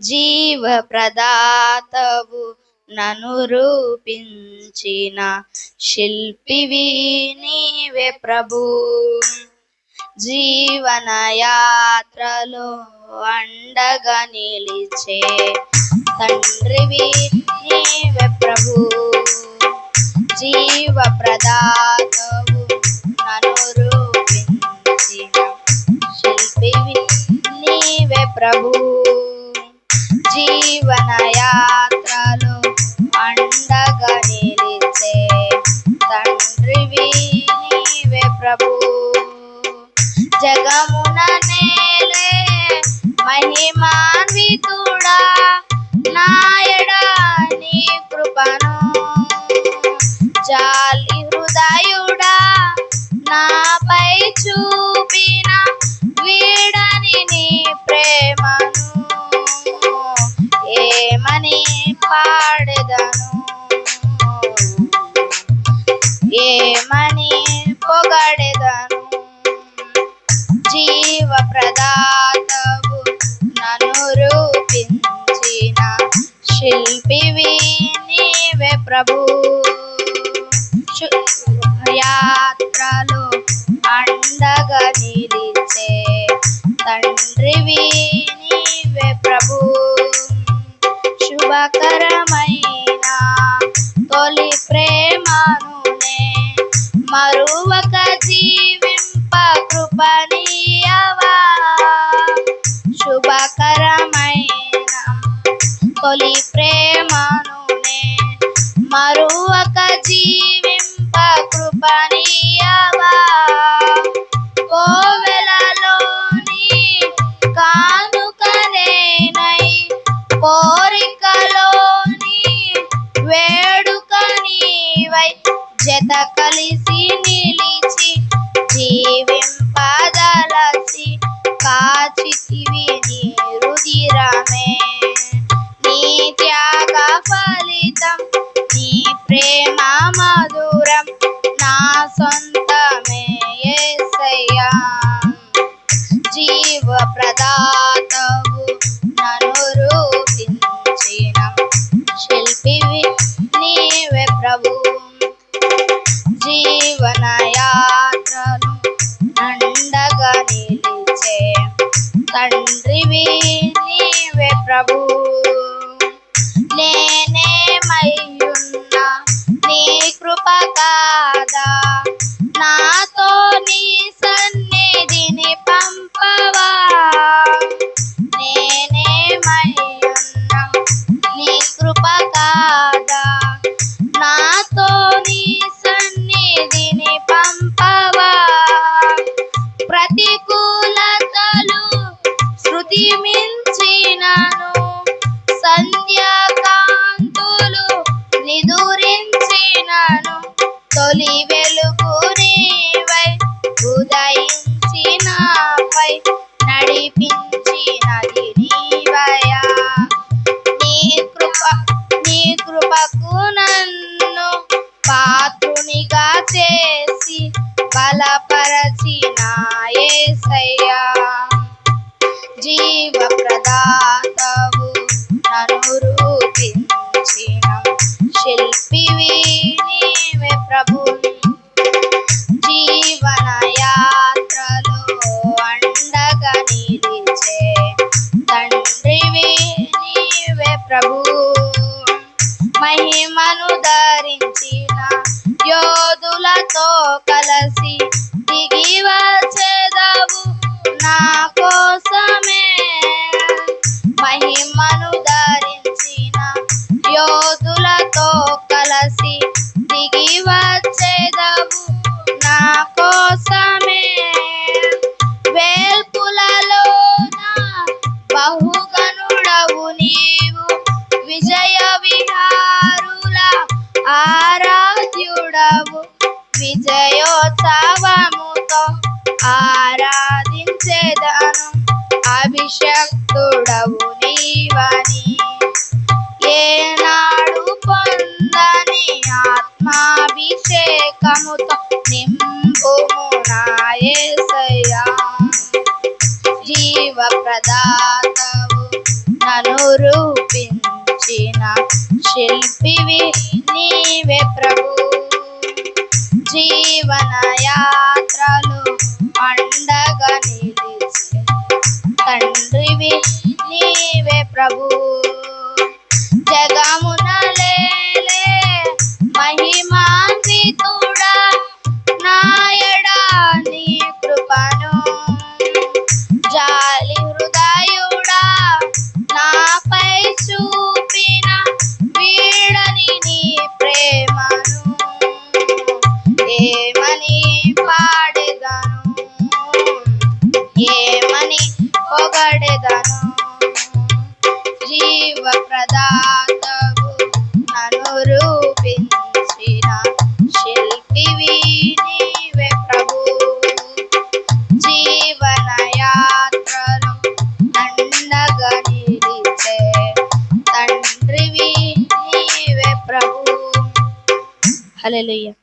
జీవ ప్రదాతవు నను రూపించిన శిల్పివి నీవే ప్రభు. జీవన యాత్రలో అండగా నిలిచే తండ్రివి నీవే ప్రభు. జీవ ప్రదాత ప్రభు. జీవన యాత్రలో అండగా నిలిచే తండ్రివి నీవే ప్రభు. జగమున నేలే మహిమాన్వితుడా నాయడా నీ కృపను. జాలి ప్రేమని పొగడెదను. జీవ ప్రదాతవు నన్ను రూపించిన శిల్పివి నీవే ప్రభు. శు- యాత్రలో అండగా నిలిచే తండ్రివి నీవే ప్రభు. శుభకర కొలి ప్రేమను మరువక జీవింప కృపణీయవా? కోవెలలోని కానుకనేనై కోరికలోని వేడుక నీవై జత కలిసి త్యాగ ఫలితం నీ ప్రేమ మధురం నా సొంతమే యేసయ్యా జీవ ప్రదాతవు నన్ను రూపించిన. శిల్పివి నీవే ప్రభు. జీవన యాత్రను అండగా నిలిచే తండ్రివి నీవే ప్రభు. Nick. బలపరచిన యేసయ్యా జీవ ప్రదాతవు నన్ను రూపించిన. శిల్పివి నీవే ప్రభు జీవన యాత్రలో అండగా నిలిచే తండ్రివి నీవే ప్రభు. మహిమను ధరించిన యోధులతో కలసి దిగి విజయోత్సవముతో ఆరాధించేదను అభిషక్తుడవు నీవని. ఏనాడు పొందని ఆత్మాభిషేకముతో నింపుము నా జీవ ప్రదాతవు నన్ను రూపించిన శిల్పివి నీవే ప్రభు. జీవన యాత్రలు అండగా నిలిచే తండ్రివి నీవే ప్రభు. జీవ ప్రదాతవు నన్ను రూపించిన శిల్పివి నీవే ప్రభు. జీవన యాత్రలు అండగా నిలిచే తండ్రివి నీవే ప్రభు. హల్లెలూయా.